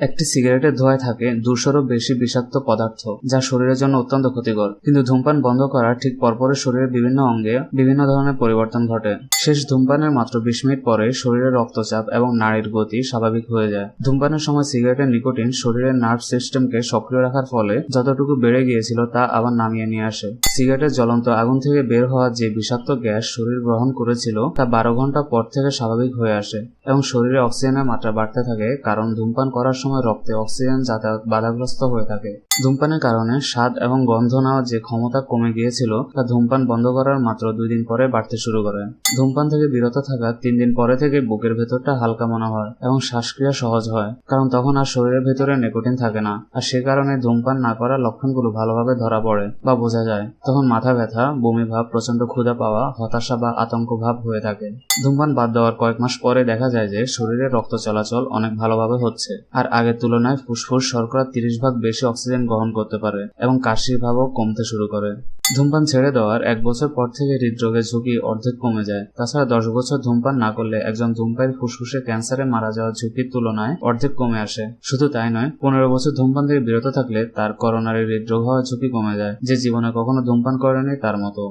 একটি সিগারেটের ধোঁয়ায় থাকে দুশোরও বেশি বিষাক্ত পদার্থ, যা শরীরের জন্য অত্যন্ত ক্ষতিকর। কিন্তু ধূমপান বন্ধ করার ঠিক পরপরই শরীরের বিভিন্ন অঙ্গে বিভিন্ন ধরনের পরিবর্তন ঘটে। শেষ ধূমপানের মাত্র বিশ মিনিট পরে শরীরের রক্তচাপ এবং নাড়ির গতি স্বাভাবিক হয়ে যায়। ধূমপানের সময় সিগারেটের নিকোটিন শরীরের নার্ভ সিস্টেমকে সক্রিয় রাখার ফলে যতটুকু বেড়ে গিয়েছিল তা আবার নামিয়ে নিয়ে আসে। সিগারেটের জ্বলন্ত আগুন থেকে বের হওয়া যে বিষাক্ত গ্যাস শরীর গ্রহণ করেছিল, তা বারো ঘণ্টা পর থেকে স্বাভাবিক হয়ে আসে এবং শরীরে অক্সিজেনের মাত্রা বাড়তে থাকে কারণ ধূমপান করার সময় রক্তে অক্সিজেন যাতায়াত বাধাগ্রস্ত হয়ে থাকে। ধূমপানের কারণে স্বাদ এবং গন্ধ নেওয়ার যে ক্ষমতা কমে গিয়েছিল, তা ধূমপান বন্ধ করার মাত্র দুই দিন পরে বাড়তে শুরু করে। ধূমপান থেকে বিরত থাকার তিন দিন পরে থেকে বুকের ভেতরটা হালকা মনে হয় এবং শ্বাসক্রিয়া সহজ হয়, কারণ তখন আর শরীরের ভেতরে নিকোটিন থাকে না। আর সে কারণে ধূমপান না করার লক্ষণগুলো ভালোভাবে ধরা পড়ে বা বোঝা যায়। তখন মাথা ব্যথা, বমি ভাব প্রচণ্ড ক্ষুধা পাওয়া, হতাশা বা আতঙ্ক ভাব হয়ে থাকে। ধূমপান বাদ দেওয়ার কয়েক মাস পরে দেখা যায় যে শরীরে রক্ত চলাচল অনেক ভালোভাবে হচ্ছে। আর আগের তুলনায় ফুসফুস শর্করা তিরিশ ভাগ বেশি অক্সিজেন গ্রহণ করতে পারে এবং কাশির ভাবও কমতে শুরু করে। ধূমপান ছেড়ে দেওয়ার এক বছর পর থেকে হৃদরোগের ঝুঁকি অর্ধেক কমে যায়। তাছাড়া দশ বছর ধূমপান না করলে একজন ধূমপায়ী ফুসফুসে ক্যান্সারে মারা যাওয়ার ঝুঁকির তুলনায় অর্ধেক কমে আসে। শুধু তাই নয়, পনেরো বছর ধূমপান থেকে বিরত থাকলে তার করোনারি হৃদরোগ হওয়ার ঝুঁকি কমে যায়, যে জীবনে কখনো ধূমপান করেনি তার মতো।